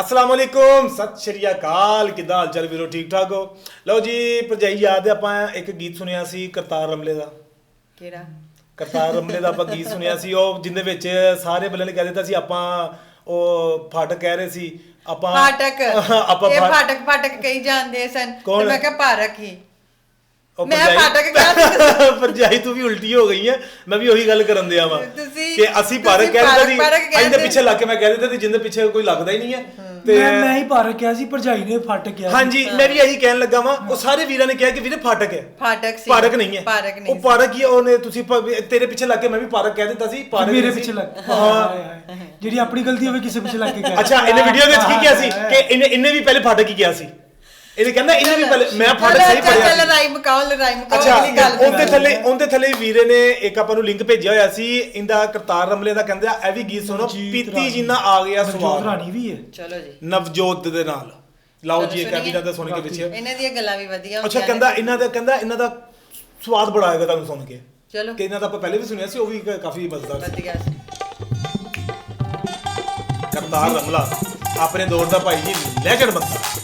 ਅਸਲਾਮ ਵਾਲੇਕੁਮ ਸਤਿ ਸ਼੍ਰੀ ਅਕਾਲ। ਕਿਦਾਂ ਹਾਲ ਚਾਲ ਵੀਰੋ? ਠੀਕ ਠਾਕ ਹੋ? ਲਓ ਜੀ ਭਰਜਾਈ ਯਾਦ ਹੈ ਆਪਾਂ ਇੱਕ ਗੀਤ ਸੁਣਿਆ ਸੀ ਕਰਤਾਰ ਰਮਲੇ ਦਾ। ਕਿਹੜਾ? ਕਰਤਾਰ ਰਮਲੇ ਦਾ ਆਪਾਂ ਗੀਤ ਸੁਣਿਆ ਸੀ। ਉਹ ਜਿੰਦੇ ਵਿੱਚ ਸਾਰੇ ਬੱਲੇ ਨੇ ਕਹਿ ਦਿੱਤਾ ਸੀ ਆਪਾਂ ਉਹ ਫਾਟਕ ਕਹਿ ਰਹੇ ਸੀ। ਆਪਾਂ ਫਾਟਕ। ਆਪਾਂ ਇਹ ਫਾਟਕ ਫਾਟਕ ਕਹੀ ਜਾਂਦੇ ਸਨ। ਤੇ? ਮੈਂ ਕਿਹਾ ਪਾਰਕ ਹੀ। ਮੈਂ ਫਾਟਕ ਕਿਹਾ ਭਰਜਾਈ ਤੂੰ ਵੀ ਉਲਟੀ ਹੋ ਗਈ ਹੈ। ਮੈਂ ਵੀ ਉਹੀ ਗੱਲ ਕਰਨ ਦਿਆ ਵਾਂ। ਤੁਸੀਂ- ਕਿ ਅਸੀਂ ਪਾਰਕ ਕਹਿ ਦਿੱਤਾ ਸੀ। ਇਹਦੇ ਪਿੱਛੇ ਲੱਗ ਕੇ ਮੈਂ ਕਹਿ ਦਿੱਤਾ ਸੀ ਜਿੰਦੇ ਪਿੱਛੇ ਕੋਈ ਲੱਗਦਾ ਹੀ ਨਹੀਂ ਹੈ। ਤੇ ਮੈਂ ਮੈਂ ਹੀ ਪਾਰਕ ਕਿਹਾ ਸੀ ਭਰਜਾਈ ਨੇ ਫਟ ਕਿਹਾ। ਹਾਂਜੀ ਮੈਂ ਵੀ ਇਹੀ ਕਹਿਣ ਲੱਗਾ ਵਾਂ ਉਹ ਸਾਰੇ ਵੀਰਾਂ ਨੇ ਕਿਹਾ ਕਿ ਵੀਰੇ ਫਾਟਕ ਹੈ। ਫਾਟਕ ਸੀ। ਪਾਰਕ ਨਹੀਂ ਹੈ। ਪਾਰਕ ਨਹੀਂ ਉਹ ਪਾਰਕ ਹੀ ਉਹਨੇ ਤੁਸੀਂ ਤੇਰੇ ਪਿੱਛੇ ਲੱਗ ਕੇ ਮੈਂ ਵੀ ਪਾਰਕ ਕਹਿ ਦਿੱਤਾ ਸੀ ਪਾਰਕ ਮੇਰੇ। ਪਿੱਛੇ ਲੱਗ ਹਾਂ। ਜਿਹੜੀ ਆਪਣੀ ਗਲਤੀ ਹੋਵੇ ਕਿਸੇ ਪਿੱਛੇ ਲੱਗ ਕੇ ਕਹਿ ਅੱਛਾ ਇਹਨੇ ਵੀਡੀਓ ਦੇ ਵਿੱਚ ਕੀ ਕਿਹਾ ਸੀ ਕਿ ਇਹਨੇ ਇਹਨੇ ਵੀ ਪਹਿਲੇ ਫਾਟਕ ਹੀ ਕਿਹਾ ਸੀ। ਇਹਨੇ ਕਹਿੰਦਾ ਇਹਨੇ ਵੀ ਪਹਿਲੇ ਮੈਂ ਚਲੋ, ਸਹੀ ਪੜਿਆ ਚੱਲ ਲੜਾਈ ਮੁਕਾਓ ਲੜਾਈ ਮੁਕਾਓ ਅੱਛਾ ਅਗਲੀ ਗੱਲ ਉਹਦੇ ਥੱਲੇ ਉਹਦੇ ਥੱਲੇ ਵੀਰੇ ਨੇ ਇੱਕ ਆਪਾਂ ਨੂੰ ਲਿੰਕ ਭੇਜਿਆ ਹੋਇਆ ਸੀ ਇਹਦਾ ਕਰਤਾਰ ਰਮਲੇ ਦਾ ਕਹਿੰਦਾ ਇਹ ਵੀ ਗੀਤ ਸੁਣੋ ਪੀਤੀ। ਜਿੰਨਾ ਆ ਗਿਆ ਸਵਾਦ। ਰਾਣੀ ਵੀ ਹੈ। ਚਲੋ ਜੀ। ਨਵਜੋਤ ਦੇ ਨਾਲ। ਲਾਓ ਜੀ ਇਹ ਸੁਣੀਏ। ਕਵਿਤਾ ਦਾ ਸੁਣ ਕੇ ਪਿੱਛੇ। ਇਹਨਾਂ ਦੀਆਂ ਗੱਲਾਂ ਵੀ ਵਧੀਆ ਅੱਛਾ ਕਹਿੰਦਾ। ਇਹਨਾਂ ਦਾ ਕਹਿੰਦਾ ਇਹਨਾਂ ਦਾ ਸਵਾਦ ਬੜਾ ਆਏਗਾ ਤੁਹਾਨੂੰ ਸੁਣ ਕੇ। ਚਲੋ। ਕਿ ਇਹਨਾਂ ਦਾ ਆਪਾਂ ਪਹਿਲੇ ਵੀ ਸੁਣਿਆ ਸੀ ਉਹ ਵੀ ਕਾਫੀ ਮਜ਼ੇਦਾਰ ਸੀ। ਵਧੀਆ ਸੀ। ਕਰਤਾਰ ਰਮਲਾ ਆਪਣੇ ਦੌਰ ਦਾ ਭਾਈ ਜੀ ਲੈਜੈਂਡ ਬੰਦਾ।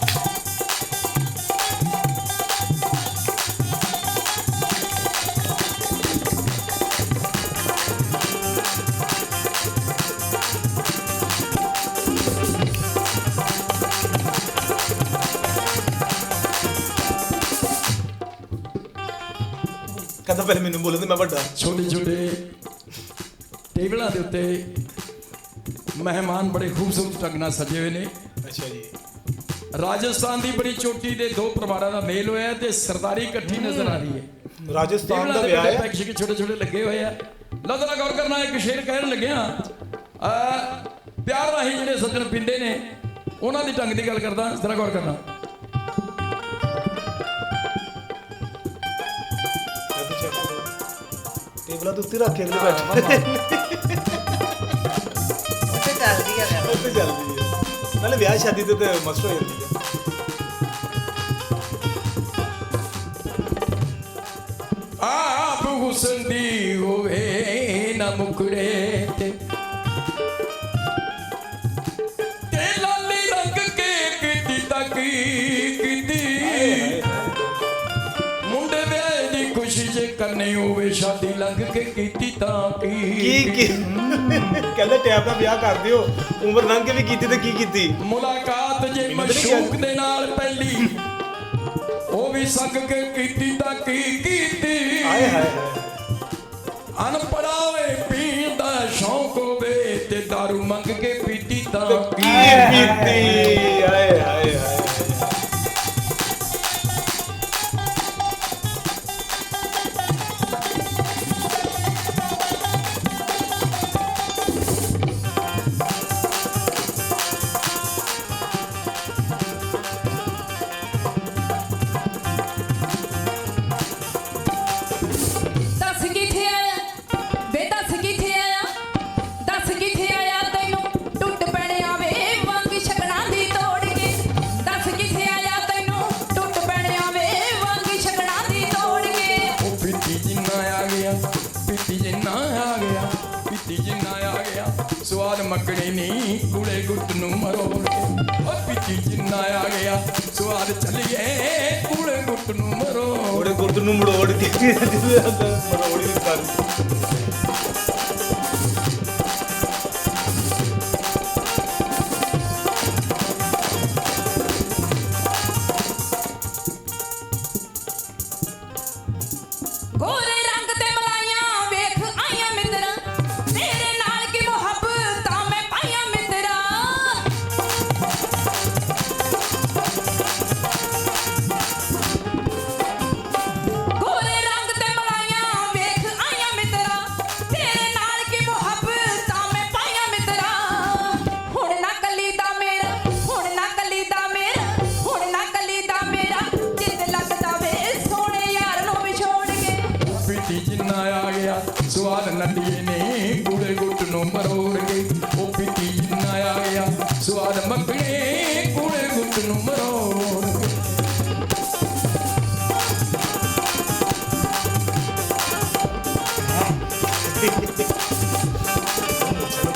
ਕਹਿੰਦਾ ਪਹਿਲੇ ਮੈਨੂੰ ਬੋਲੇ ਤੇ ਮੈਂ ਵੱਡਾ। ਛੋਟੇ ਛੋਟੇ ਟੇਬਲਾਂ ਦੇ ਉੱਤੇ ਮਹਿਮਾਨ ਬੜੇ ਖੂਬਸੂਰਤ ਢੰਗ ਨਾਲ ਸਜੇ ਹੋਏ ਨੇ। ਅੱਛਾ ਜੀ। ਰਾਜਸਥਾਨ ਦੀ ਬੜੀ ਚੋਟੀ ਦੇ ਦੋ ਪਰਿਵਾਰਾਂ ਦਾ ਮੇਲ ਹੋਇਆ ਤੇ ਸਰਦਾਰੀ ਇਕੱਠੀ ਨਜ਼ਰ ਆ ਰਹੀ ਹੈ। ਰਾਜਸਥਾਨ ਦਾ ਵਿਆਹ ਹੈ। ਪੈਕਸ਼ੇ ਛੋਟੇ ਛੋਟੇ ਲੱਗੇ ਹੋਏ ਆ। ਜ਼ਰਾ ਗੌਰ ਕਰਨਾ ਇੱਕ ਸ਼ੇਰ ਕਹਿਣ ਲੱਗਿਆ ਆ ਪਿਆਰ ਰਾਹੀਂ ਜਿਹੜੇ ਸੱਜਣ ਪਿੰਡੇ ਨੇ ਉਹਨਾਂ ਦੀ ਢੰਗ ਦੀ ਗੱਲ ਕਰਦਾ ਜ਼ਰਾ ਗੌਰ ਕਰਨਾ। ਟੇਬਲਾਂ ਦੇ ਉੱਤੇ ਰੱਖ ਕੇ ਅਗਲੇ ਬੈਠੇ ਉੱਥੇ ਚੱਲਦੀ ਆ ਗੱਲ ਉੱਤੇ ਚੱਲਦੀ ਹੈ ਨਾਲੇ ਵਿਆਹ ਸ਼ਾਦੀ ਤੇ ਤੇ ਮਸਤ ਹੋ ਜਾਂਦੀ ਹੈ ਆਪ ਹੁਸਨ ਦੀ ਹੋਵੇ ਨਾ ਮੁਕੜੇ ਤੇ ਖੁਸ਼ੀ ਜੇ ਕਰਨੀ ਹੋਵੇ ਸ਼ਾਦੀ ਲੰਘ ਕੇ ਕੀਤੀ ਤਾਂ ਕੀ? ਕੀ ਕੀ? ਕਹਿੰਦੇ ਟੈਪ ਦਾ ਵਿਆਹ ਕਰ ਦਿਓ। ਉਮਰ ਲੰਘ ਕੇ ਵੀ ਕੀਤੀ ਤੇ ਕੀ ਕੀਤੀ? ਮੁਲਾਕਾਤ ਜੇ ਮਸ਼ੂਕ ਦੇ ਨਾਲ ਪਹਿਲੀ ਉਹ ਵੀ ਸੰਗ ਕੇ ਕੀਤੀ ਤਾਂ ਕੀ ਕੀਤੀ? ਹਾਏ ਹਾਏ ਹਾਏ। ਅਨਪੜਾਵੇ ਪੀਣ ਦਾ ਸ਼ੌਂਕ ਹੋਵੇ ਤੇ दारू ਮੰਗ ਕੇ ਪੀਤੀ ਤਾਂ ਕੀ ਕੀਤੀ? ਜਿੰਨਾ ਆ ਗਿਆ ਪੀਤੀ ਜਿੰਨਾ ਆ ਗਿਆ, ਸਵਾਦ ਮੱਕਣੀ ਨਹੀਂ ਕੁੜੇ ਗੁੱਟ ਨੂੰ ਮਰੋੜ ਕੇ ਉਹ ਪੀਤੀ ਜਿੰਨਾ ਆ ਗਿਆ, ਸਵਾਦ ਚੱਲੀਏ, ਕੁੜੇ ਗੁੱਟ ਨੂੰ ਮਰੋੜ ਉਹਦੇ ਗੁਰਦ ਨੂੰ ਮਰੋੜ ਕੇ ਮਰੋੜ ਹੀ ਕਰ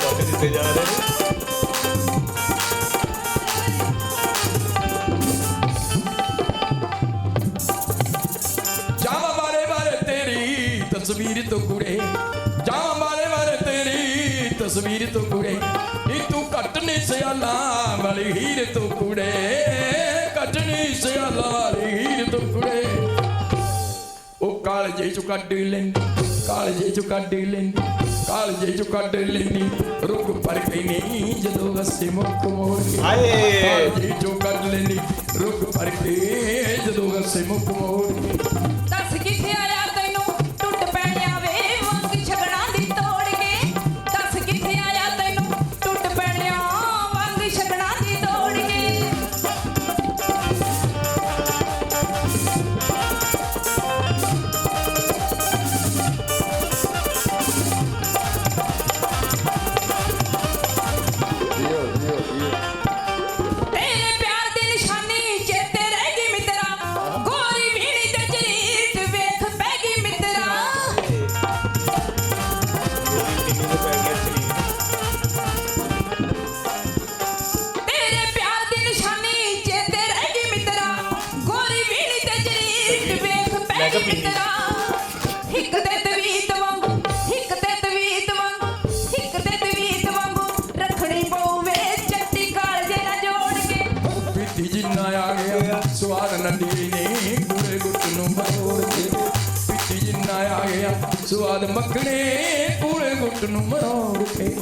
ਆਪਣੇ ਦਿੱਤੇ ਜਾ ਰਹੇ ਨੇ ਜਾਵਾਂ ਬਾਰੇ ਬਾਰੇ ਤੇਰੀ ਤਸਵੀਰ ਤੋਂ ਕੁੜੇ। ਜਾਵਾਂ ਬਾਰੇ ਤਸਵੀਰ ਤੋਂ ਕੁੜੇ ਨੀ ਤੂੰ ਘੱਟ ਨਹੀਂ ਸਿਆਲਾ ਵਾਲੀ ਹੀਰ ਤੋਂ ਕੁੜੇ। ਘੱਟ ਨਹੀਂ ਸਿਆਲਾ ਵਾਲੀ ਹੀਰ ਤੋਂ ਕੁੜੇ। ਉਹ ਕਾਲਜੇ ਚ ਕੱਢ ਲੈਂਦੀ ਕਾਲਜੇ ਚ ਕੱਢ ਲੈਂਦੀ ਕਾਲਜੇ ਚ ਕੱਢ ਲੈਂਦੀ। ਰੁਕ ਪਰ ਨਹੀਂ ਜਦੋਂ ਵਸੇ ਮੁੱਕ ਮੋੜ ਕੇ ਹਾਏ। ਕਾਲਜੇ ਚੋਂ ਕੱਢ ਲੈਂਦੀ ਰੁਕ ਪਰ ਕੇ ਜਦੋਂ ਵਸੇ ਮੁੱਕ ਮੋੜ ਕੇ ਨੂੰ ਮਰੋੜ ਕੇ ਪੀਤੀ ਜਿੰਨਾ ਆ ਗਿਆ ਸਵਾਦ ਮੱਖਣੇ ਪੂਰੇ ਗੁੱਟ ਨੂੰ ਮਰੋੜ ਕੇ।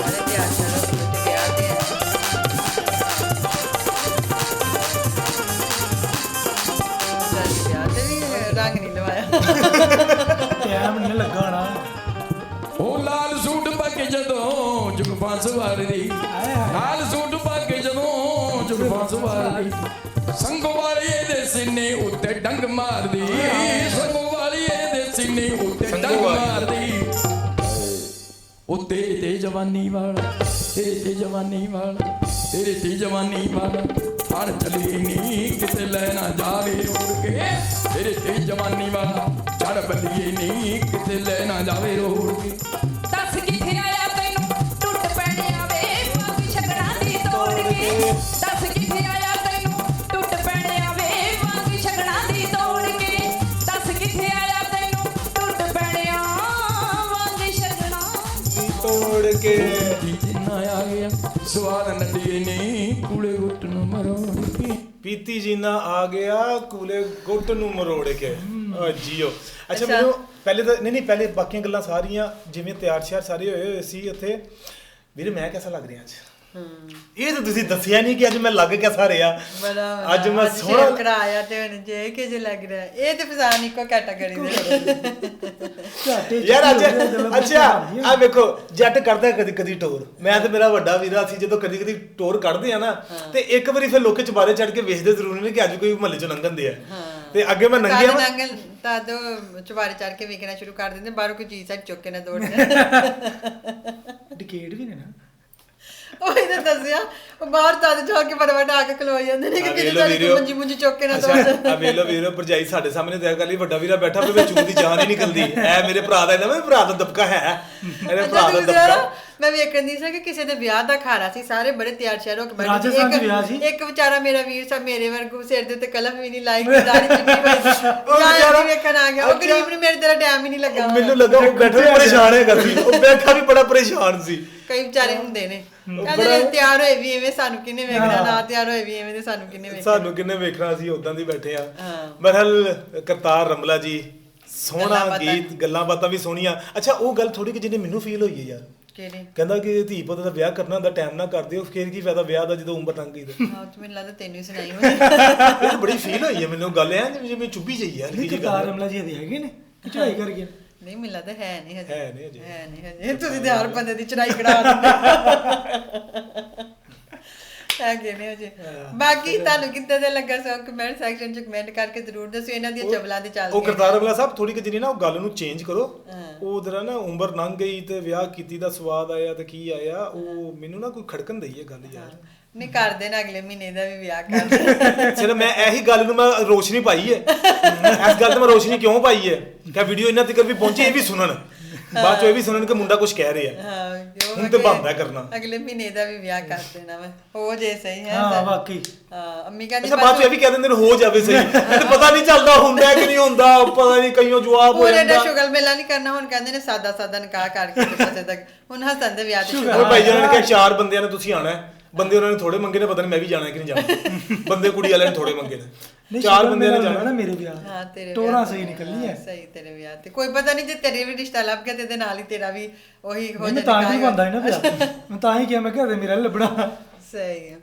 ਸਾਰੇ ਪਿਆਰ ਨਾਲ ਜੁਗਫਾਂ ਸਵਾਰਦੀ। ਲਾਲ ਸੂਟ ਪਾ ਕੇ ਜਦੋਂ ਜੁਗਫਾਂ ਸਵਾਰਦੀ। ਸੰਗੋ ਵਾਲੀ ਇਹਦੇ ਸੀਨੇ ਉੱਤੇ ਡੰਗ ਮਾਰਦੀ। ਸੰਗੋ ਵਾਲੀ ਇਹਦੇ ਸੀਨੇ ਉੱਤੇ ਡੰਗ ਮਾਰਦੀ। ਉਹ ਤੇਰੇ ਤੇ ਜਵਾਨੀ ਵਾਲਾ ਤੇਰੇ ਤੇ ਜਵਾਨੀ ਵਾਲਾ ਤੇਰੇ ਤੇ ਜਵਾਨੀ ਵਾਲਾ। ਹਣ ਚਲੀ ਨਹੀਂ ਕਿਤੇ ਲੈ ਨਾ ਜਾਵੇ ਉੜ ਕੇ। ਤੇਰੇ ਤੇ ਜਵਾਨੀ ਵਾਲਾ ਚੜ ਬੱਲੀਏ ਨਹੀਂ ਕਿਤੇ ਲੈ ਨਾ ਜਾਵੇ ਉੜ ਕੇ। ਤੋੜ ਕੇ ਕੀ ਜਿੰਨਾ ਆ। ਗਿਆ ਸਵਾਦ ਨੱਡੀਏ ਨਹੀਂ ਕੂਲੇ ਗੁੱਟ ਨੂੰ ਮਰੋੜ ਕੇ। ਪੀਤੀ ਜੀਨਾ ਆ ਗਿਆ ਕੂਲੇ ਗੁੱਟ ਨੂੰ ਮਰੋੜ ਕੇ। ਆ ਜੀਓ। ਅੱਛਾ ਅੱਛਾ। ਮੈਨੂੰ ਪਹਿਲੇ ਤਾਂ ਨਹੀਂ ਨਹੀਂ ਪਹਿਲੇ ਬਾਕੀਆਂ ਗੱਲਾਂ ਸਾਰੀਆਂ ਜਿਵੇਂ ਤਿਆਰ ਸ਼ਿਆਰ ਸਾਰੇ ਹੋਏ ਹੋਏ ਸੀ ਉੱਥੇ। ਵੀਰੇ ਮੈਂ ਕਿਹਦਾ ਲੱਗ ਰਿਹਾ ਅੱਜ? ਇਹ ਤਾਂ ਤੁਸੀਂ ਦੱਸਿਆ ਨਹੀਂ ਕਿ ਅੱਜ ਮੈਂ ਲੱਗ ਕਿਹਦਾ ਰਿਹਾ ਬੜਾ ਅੱਜ ਮੈਂ ਸੋਹਣਾ ਕਰਾਇਆ ਤੇ ਹੁਣ ਜੇ ਕਿ ਜੇ ਲੱਗ ਰਿਹਾ। ਇਹ ਤੇ ਫਜ਼ਾਨ ਇੱਕੋ ਕੈਟਾਗਰੀ ਦੇ ਯਾਰ ਅੱਜ ਅੱਛਾ ਆ ਵੇਖੋ ਜੱਟ ਕਰਦਾ ਕਦੀ ਕਦੀ ਟੋਰ। ਮੈਂ ਤੇ ਮੇਰਾ ਵੱਡਾ ਵੀਰਾ ਸੀ ਜਦੋਂ ਕਦੀ ਕਦੀ ਟੋਰ ਕੱਢਦੇ ਆ ਨਾ ਤੇ ਇੱਕ ਵਾਰੀ ਫਿਰ ਲੋਕੇ ਚਬਾਰੇ ਚੜ ਕੇ ਵੇਚਦੇ ਜ਼ਰੂਰ ਨੇ ਕਿ ਅੱਜ ਕੋਈ ਮਹੱਲੇ ਚੋਂ ਲੰਘਣ ਦੇ ਆ ਤੇ ਅੱਗੇ ਮੈਂ ਨੰਗਿਆ ਵਾਂ। ਨੰਗਲ ਤਾਂ ਦੋ ਚੁਬਾਰੇ ਚੜ ਕੇ ਵੇਖਣਾ ਸ਼ੁਰੂ ਕਰ ਦਿੰਦੇ ਬਾਹਰੋਂ ਕੋਈ ਚੀਜ਼ ਸੱਚ ਚੁੱਕ ਕੇ ਨਾ ਦੌੜ ਜਾਏ ਡਿਕੇਟ ਵੀ ਨੇ ਨਾ। ਉਹ ਇਹਨੇ ਦੱਸਿਆ ਉਹ ਬਾਹਰ ਤਦ ਜਾ ਕੇ ਫਟਾਫਟ ਆ ਕੇ ਖਲੋ ਜਾਂਦੇ ਨੇ ਕਿ ਸਾਡੀ ਵੀਡੀਓ। ਮੰਜੀ ਮੁੰਜੀ ਚੁੱਕ ਕੇ ਨਾ ਜਾਏ ਆ ਵੇਖ ਲਓ ਵੀਰੋ ਭਰਜਾਈ ਸਾਡੇ ਸਾਹਮਣੇ ਤੇ ਕਰ ਲਈ ਵੱਡਾ ਵੀਰਾ ਬੈਠਾ ਪਰ ਵਿੱਚ ਦੀ ਜਾਨ ਹੀ ਨਿਕਲਦੀ। ਐ ਮੇਰੇ ਭਰਾ ਦਾ ਇਹਨਾਂ ਮੇਰੇ ਭਰਾ ਦਾ ਦਬਕਾ ਹੈ। ਮੇਰੇ ਭਰਾ ਦਾ ਦਬਕਾ। ਮੈਂ ਵੇਖਣ ਦੀ ਸੀ ਕਿ ਕਿਸੇ ਦੇ ਵਿਆਹ ਦਾ ਖਾਣਾ ਸੀ ਸਾਰੇ ਬੜੇ ਤਿਆਰ ਸ਼ਿਆਰ ਹੋ ਕੇ ਬੈਠੇ ਇੱਕ-? ਇੱਕ ਵਿਚਾਰਾ ਮੇਰਾ ਵੀਰ ਸਾ ਮੇਰੇ ਵਰਗੂ ਸਿਰ ਦੇ ਉੱਤੇ ਕਲਮ ਵੀ ਨਹੀਂ ਲਾਈ ਕਿ ਦਾੜੀ ਚਿੱਟੀ ਉਹ ਯਾਰ ਵਿਚਾਰਾ- ਵੀ ਵੇਖਣ ਆ ਗਿਆ। ਉਹ। ਗਰੀਬ ਨੂੰ ਮੇਰੇ ਤੇਰਾ ਟਾਈਮ ਹੀ ਨਹੀਂ ਲੱਗਾ ਮੈਨੂੰ ਲੱਗਾ ਉਹ ਬੈਠਾ ਪਰੇਸ਼ਾਨ ਹੈਗਾ ਸੀ। ਉਹ ਬੈਠਾ ਵੀ ਬੜਾ ਪਰੇਸ਼ਾਨ ਸੀ। ਕਈ ਵਿਚਾਰੇ ਹੁੰਦੇ ਨੇ। ਕਹਿੰਦੇ ਨੇ ਤਿਆਰ ਹੋਏ ਵੀ ਐਵੇਂ ਸਾਨੂੰ ਕਿੰਨੇ ਵੇਖਣਾ ਹਾਂ। ਨਾ ਤਿਆਰ ਹੋਏ ਵੀ ਐਵੇਂ ਤੇ ਸਾਨੂੰ ਕਿੰਨੇ ਵੇਖਣਾ। ਸਾਨੂੰ ਕਿੰਨੇ ਵੇਖਣਾ ਸੀ ਉਦਾਂ ਦੀ ਬੈਠੇ ਆ। ਹਾਂ। ਬਹਰਲ ਕਰਤਾਰ ਰਮਲਾ ਜੀ ਸੋਹਣਾ। ਗੀਤ ਗੱਲਾਂ ਬਾਤਾਂ ਵੀ ਸੋਹਣੀਆਂ। ਅੱਛਾ ਉਹ ਗੱਲ ਥੋੜੀ ਕਿ ਜਿਹਨੇ ਮੈਨੂੰ ਫੀਲ ਹੋਈ ਹੈ ਯਾਰ। ਕਿਹੜੀ? ਕਹਿੰਦਾ ਕਿ ਧੀ ਪੁੱਤ ਦਾ ਵਿਆਹ ਕਰਨਾ ਹੁੰਦਾ ਟਾਈਮ ਨਾ ਕਰ ਦਿਓ ਫੇਰ ਕੀ ਫਾਇਦਾ ਵਿਆਹ ਦਾ ਜਦੋਂ ਉਮਰ ਲੰਘ ਗਈ ਤੇ। ਹਾਂ ਤੇ ਮੈਨੂੰ ਲੱਗਦਾ ਤੈਨੂੰ ਹੀ ਸੁਣਾਈ ਹੋਣੀ। ਬੜੀ ਫੀਲ ਹੋਈ ਹੈ ਮੈਨੂੰ ਗੱਲ ਐ ਜਿਵੇਂ ਚੁੱਭੀ ਜਾਈ ਯਾਰ ਕਰਤਾਰ ਰਮਲਾ ਜੀ ਦੇ ਹੈਗੇ ਨੇ ਕਿ ਚੜਾਈ ਕਰ ਗਏ ਨਹੀਂ ਮੈਨੂੰ ਲੱਗਦਾ ਹੈ ਨਹੀਂ ਹਜੇ। ਹੈ ਨਹੀਂ ਹਜੇ। ਹੈ ਨਹੀਂ ਹਜੇ। ਤੁਸੀਂ ਤੇ ਹਰ ਬੰਦੇ ਦੀ ਚੜਾਈ ਕਰਾ ਦਿੰਦੇ ਹੈਗੇ ਨੇ ਹਜੇ। ਬਾਕੀ ਤੁਹਾਨੂੰ ਕਿੱਦਾਂ ਦਾ ਲੱਗਾ ਸੋ ਕਮੈਂਟ ਸੈਕਸ਼ਨ ਚ ਕਮੈਂਟ ਕਰਕੇ ਜ਼ਰੂਰ ਦੱਸਿਓ। ਇਹਨਾਂ ਦੀਆਂ ਚਵਲਾਂ ਦੀ ਉਹ ਚੱਲਦੀਆਂ ਕਰਤਾਰ ਰਮਲਾ ਸਾਹਿਬ ਥੋੜੀ ਕਿ ਜਿਹੀ ਨਾ ਉਹ ਗੱਲ ਨੂੰ ਚੇਂਜ ਕਰੋ। ਉਹ ਜਰਾ ਨਾ ਉਮਰ ਲੰਘ ਗਈ ਤੇ ਵਿਆਹ ਕੀਤੀ ਦਾ ਸਵਾਦ ਆਇਆ ਤੇ ਕੀ ਆਇਆ ਉਹ ਮੈਨੂੰ ਨਾ ਕੋਈ ਖੜਕਣ ਦਈ ਹੈ ਗੱਲ ਯਾਰ। ਨਹੀਂ ਕਰ ਦੇਣਾ ਅਗਲੇ ਮਹੀਨੇ ਦਾ ਵੀ ਵਿਆਹ ਕਰ ਦੇਣਾ। ਮੈਂ ਇਹੀ ਗੱਲ ਨੂੰ ਮੈਂ ਰੋਸ਼ਨੀ ਪਾਈ ਹੈ। ਇਸ ਗੱਲ ਤੇ ਮੈਂ ਰੋਸ਼ਨੀ ਕਿਉਂ ਪਾਈ ਹੈ? ਕਿ ਵੀਡੀਓ ਇਹਨਾਂ ਤੱਕ ਵੀ ਪਹੁੰਚੀ ਇਹ ਵੀ ਸੁਣਨ। ਬਾਅਦ ਚ ਇਹ ਵੀ ਸੁਣਨ ਕਿ ਮੁੰਡਾ ਕੁਝ ਕਹਿ ਰਿਹਾ। ਹਾਂ ਹੁਣ ਤੇ ਬਣਦਾ ਕਰਨਾ। ਅਗਲੇ ਮਹੀਨੇ ਦਾ ਵੀ ਵਿਆਹ ਕਰ ਦੇਣਾ ਵਾ। ਹੋ ਜੇ ਸਹੀ ਹੈ ਹਾਂ। ਵਾਕਈ। ਹਾਂ ਅੰਮੀ ਕਹਿੰਦੀ ਅੱਛਾ ਬਾਅਦ ਚ ਇਹ ਵੀ ਕਹਿ ਦਿੰਦੇ ਨੇ ਹੋ ਜਾਵੇ ਸਹੀ। ਤੇ ਪਤਾ ਨਹੀਂ ਚੱਲਦਾ ਹੁੰਦਾ ਕਿ ਨਹੀਂ ਹੁੰਦਾ ਪਤਾ ਨਹੀਂ ਕਈਓ ਜਵਾਬ ਹੋ ਪੂਰੇ ਦਾ ਜਾਂਦਾ। ਸ਼ੁਗਲ ਮੇਲਾ ਨਹੀਂ ਕਰਨਾ ਹੁਣ ਕਹਿੰਦੇ ਨੇ ਸਾਦਾ ਸਾਦਾ ਨਿਕਾਹ ਕਰਕੇ ਤੇ ਪਾਸੇ ਤੱਕ। ਹੁਣ ਹਸਨ ਦੇ ਵਿਆਹ ਤੇ। ਉਹ ਭਾਈ ਜਾਨ ਨੇ ਕਿਹਾ ਚਾਰ ਬੰਦਿਆਂ ਨੇ ਤੁਸੀਂ ਆਣਾ ਹੈ। ਬੰਦੇ ਉਹਨਾਂ ਨੇ ਥੋੜੇ ਮੰਗੇ ਨੇ ਪਤਾ ਨਹੀਂ ਮੈਂ ਵੀ ਜਾਣਾ ਕਿ ਨਹੀਂ ਜਾਣਾ। ਬੰਦੇ ਕੁੜੀ ਵਾਲਿਆਂ ਨੇ ਥੋੜੇ ਮੰਗੇ ਨੇ। ਚਾਰ ਬੰਦਿਆਂ ਨੇ ਜਾਣਾ। ਨਾ ਮੇਰੇ ਵਿਆਹ ਹਾਂ ਤੇਰੇ ਟੋਰਾਂ ਸਹੀ ਨਿਕਲਣੀ ਹਾਂ, ਸਹੀ ਤੇਰੇ ਵਿਆਹ ਤੇ। ਕੋਈ ਪਤਾ ਨਹੀਂ ਜੇ ਤੇਰੇ ਵੀ ਰਿਸ਼ਤਾ ਲੱਭ ਗਿਆ ਤੇ ਇਹਦੇ ਨਾਲ ਹੀ ਤੇਰਾ ਵੀ ਉਹੀ ਹੋ ਜਾਣਾ ਤਾਂ ਹੀ ਬੰਦਾ ਹੀ ਨਾ ਵਿਆਹ। ਮੈਂ ਤਾਂ ਹੀ ਕਿਹਾ ਮੈਂ ਕਿਹਾ ਤੇ ਮੇਰਾ ਲੱਭਣਾ। ਸਹੀ ਹੈ।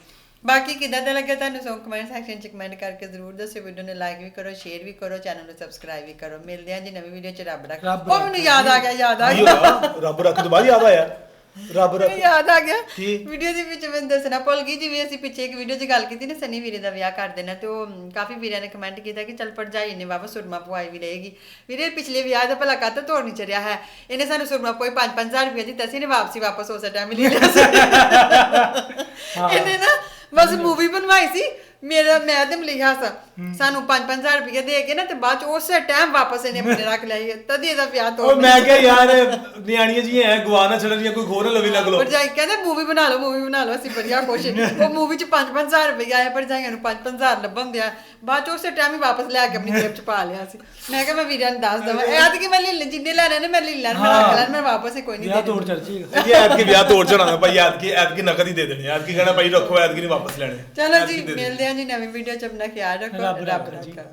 ਬਾਕੀ ਕਿਦਾਂ ਦਾ ਲੱਗਿਆ ਤੁਹਾਨੂੰ ਸੋ ਕਮੈਂਟ ਸੈਕਸ਼ਨ ਚ ਕਮੈਂਟ ਕਰਕੇ ਜ਼ਰੂਰ ਦੱਸਿਓ। ਵੀਡੀਓ ਨੂੰ ਲਾਈਕ ਵੀ ਕਰੋ ਸ਼ੇਅਰ ਵੀ ਕਰੋ ਚੈਨਲ ਨੂੰ ਸਬਸਕ੍ਰਾਈਬ ਵੀ ਕਰੋ। ਮਿਲਦੇ ਹਾਂ ਜੀ ਨਵੀਂ ਵੀਡੀਓ ਚ। ਰੱਬ ਰੱਖ। ਉਹ ਮੈਨੂੰ ਯਾਦ ਆ ਗਿਆ ਯਾਦ ਆ ਗਿਆ। ਰੱਬ ਰੱਖ ਤੋਂ ਬਾਅਦ ਯਾਦ ਆਇਆ। ਰੱਬ ਰੱਖ ਮੈਨੂੰ ਯਾਦ ਆ ਗਿਆ। ਕੀ? ਵੀਡੀਓ ਦੇ ਵਿੱਚ ਮੈਂ ਦੱਸਣਾ ਭੁੱਲ ਗਈ ਜਿਵੇਂ ਅਸੀਂ ਪਿੱਛੇ ਇੱਕ ਵੀਡੀਓ 'ਚ ਗੱਲ ਕੀਤੀ ਨਾ ਸਨੀ ਵੀਰੇ ਦਾ ਵਿਆਹ ਕਰ ਦੇਣਾ ਤੇ ਉਹ ਮ, ਕਾਫੀ ਵੀਰਿਆਂ ਨੇ ਕਮੈਂਟ ਕੀਤਾ ਕਿ ਚੱਲ ਭਰਜਾਈ ਨੇ ਵਾਪਸ ਸੁਰਮਾ ਪਵਾਈ ਵੀ ਰਹੇਗੀ। ਵੀਰੇ ਪਿਛਲੇ ਵਿਆਹ ਦਾ ਭਲਾ ਕਾਤਾ ਤੋੜ ਨਹੀਂ ਚੜਿਆ ਹੈ? ਇਹਨੇ ਸਾਨੂੰ ਸੁਰਮਾ ਪਵਾਈ 5-5000 ਰੁਪਏ ਦਿੱਤਾ ਸੀ ਨੇ ਵਾਪਸੀ ਵਾਪਸ ਹੀ ਲੈ ਲਿਆ ਸੀ। ਇਹਨੇ ਨਾ ਬਸ ਮੂਵੀ ਬਣਵਾਈ ਸੀ ਮੇਰਾ ਮੈਂ ਤੇ ਮਲੀਹਾ ਸਾ। ਸਾਨੂੰ 5-5000 ਰੁਪਏ ਦੇ ਕੇ ਨਾ ਤੇ ਬਾਅਦ ਚ ਉਸੇ ਟਾਈਮ ਵਾਪਸ ਇਹਨੇ ਆਪਣੇ ਰੱਖ ਸੀ। ਤਦ ਇਹਦਾ ਵਿਆਹ ਉਹ ਮੈਂ ਕਿਹਾ ਯਾਰ ਨਿਆਣੀਆਂ ਜੀ ਐ ਗਵਾ ਨਾ ਛੱਡਣ ਜਾਂ ਕੋਈ ਖੋਰ ਲਵੀ ਲੱਗ ਲੋ ਭਰਜਾਈ ਕਹਿੰਦੇ ਮੂਵੀ ਬਣਾ ਲਓ ਮੂਵੀ ਬਣਾ ਲਓ ਅਸੀਂ ਵਧੀਆ ਖੁਸ਼ ਉਹ ਮੂਵੀ ਚ 5-5000 ਰੁਪਏ ਆਇਆ ਭਰਜਾਈਆਂ ਨੂੰ 5-5000 ਲੱਭਣ ਦਿਆ। ਬਾਅਦ ਚ ਉਸੇ ਟਾਈਮ ਹੀ ਵਾਪਸ ਲੈ ਕੇ ਆਪਣੀ ਜੇਬ ਚ ਪਾ ਲਿਆ ਸੀ। ਮੈਂ ਕਿਹਾ ਮੈਂ ਵੀਰਾਂ ਨੂੰ ਦੱਸ ਦਵਾਂ ਐਤ ਕਿ ਮੈਂ ਲੈ ਲੈ ਜਿੰਨੇ ਲੈਣੇ ਨੇ ਮੈਂ ਲੈ ਲੈਣ ਮੈਂ ਰੱਖ ਲੈਣ ਮੈਂ ਵਾਪਸ ਹੀ ਕੋਈ ਨਹੀਂ ਵਿਆਹ ਦੇ ਤੋੜ ਚਰਚੇਗਾ ਇਹ ਐਤਕੀ ਵਿਆਹ ਤੋੜ ਚੜਾਣਾ ਭਾਈ ਐਤਕੀ ਐਤਕੀ ਨਕਦ ਹੀ ਦੇ ਦੇਣੇ ਐਤਕੀ ਕਹਿਣਾ ਭਾਈ ਰੱਖੋ ਐਤਕੀ ਨਹੀਂ ਵਾਪਸ ਲੈਣੇ। ਚਲੋ ਜੀ। ਮਿਲਦੇ ਹਾਂ ਜੀ ਨਵੀਂ ਵੀਡੀਓ ਚ ਆਪਣਾ ਖਿਆਲ ਰੱਖੋ ਰੱਬ। ਰੱਖਾ